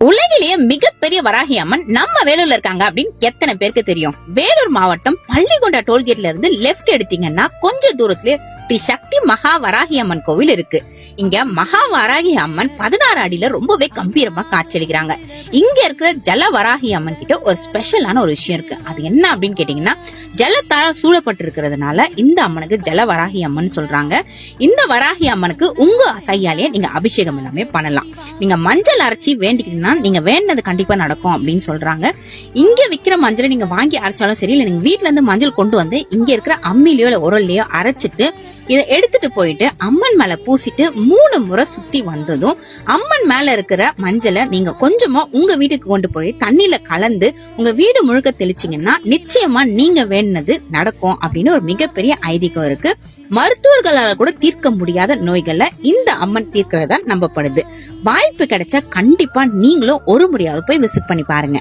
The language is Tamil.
உலகிலேயே மிகப்பெரிய வராகி அம்மன் நம்ம வேலூர்ல இருக்காங்க அப்படின்னு எத்தனை பேருக்கு தெரியும்? வேலூர் மாவட்டம் பள்ளிகொண்டா டோல்கேட்ல இருந்து லெஃப்ட் எடுத்தீங்கன்னா கொஞ்ச தூரத்திலே ஸ்ரீ சுத்தி மகா வராகி அம்மன் கோவில் இருக்கு. இங்க மகா வராகி அம்மன் பதினாறு அடியில ரொம்பவே கம்பீரமா காட்சியளிக்கிறாங்க. இங்க இருக்கிற ஜல வராகி அம்மன் கிட்ட ஒரு ஸ்பெஷலான ஒரு விஷயம் இருக்கு. அது என்ன அப்படின்னு கேட்டீங்கன்னா ஜலத்தால் சூழப்பட்டிருக்கிறதுனால இந்த அம்மனுக்கு ஜல வராகி அம்மன் சொல்றாங்க. இந்த வராகி அம்மனுக்கு உங்க கையாலேயே நீங்க அபிஷேகம் எல்லாமே பண்ணலாம். நீங்க மஞ்சள் அரைச்சி வேண்டிக்கிட்டீங்கன்னா நீங்க வேண்டது கண்டிப்பா நடக்கும் அப்படின்னு சொல்றாங்க. இங்க விக்கிற மஞ்சளை நீங்க வாங்கி அரைச்சாலும் சரி இல்ல நீங்க வீட்ல இருந்து மஞ்சள் கொண்டு வந்து இங்க இருக்கிற அம்மிலையோ இல்ல உரல்லையோ அரைச்சிட்டு இதை எடுத்துட்டு போயிட்டு அம்மன் மேல பூசிட்டு மூணு முறை சுத்தி வந்ததும் அம்மன் மேல இருக்கிற மஞ்சளை நீங்க கொஞ்சமா உங்க வீட்டுக்கு கொண்டு போய் தண்ணியில கலந்து உங்க வீடு முழுக்க தெளிச்சிங்கன்னா நிச்சயமா நீங்க வேணுனது நடக்கும் அப்படின்னு ஒரு மிகப்பெரிய ஐதீகம் இருக்கு. மருத்துவர்களால் கூட தீர்க்க முடியாத நோய்களை இந்த அம்மன் தீர்க்கிறதா நம்பப்படுது. வாய்ப்பு கிடைச்சா கண்டிப்பா நீங்களும் ஒரு முறையாவது போய் விசிட் பண்ணி பாருங்க.